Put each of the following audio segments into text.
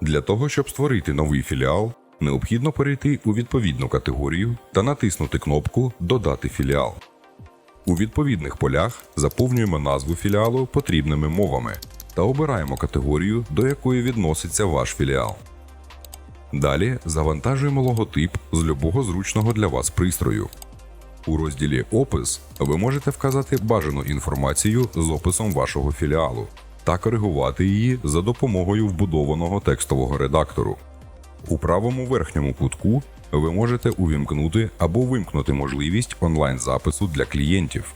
Для того, щоб створити новий філіал, необхідно перейти у відповідну категорію та натиснути кнопку Додати філіал. У відповідних полях заповнюємо назву філіалу потрібними мовами та обираємо категорію, до якої відноситься ваш філіал. Далі завантажуємо логотип з любого зручного для вас пристрою. У розділі Опис ви можете вказати бажану інформацію з описом вашого філіалу та коригувати її за допомогою вбудованого текстового редактору. У правому верхньому кутку ви можете увімкнути або вимкнути можливість онлайн-запису для клієнтів.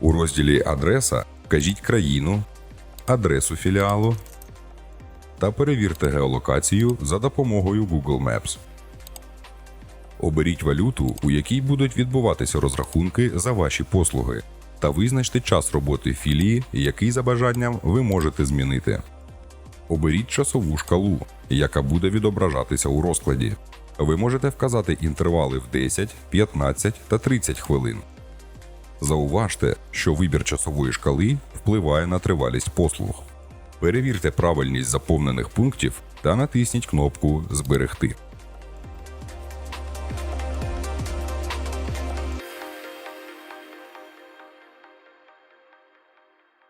У розділі Адреса вкажіть країну, адресу філіалу та перевірте геолокацію за допомогою Google Maps. Оберіть валюту, у якій будуть відбуватися розрахунки за ваші послуги, та визначте час роботи філії, який за бажанням ви можете змінити. Оберіть часову шкалу, яка буде відображатися у розкладі. Ви можете вказати інтервали в 10, 15 та 30 хвилин. Зауважте, що вибір часової шкали впливає на тривалість послуг. Перевірте правильність заповнених пунктів та натисніть кнопку Зберегти.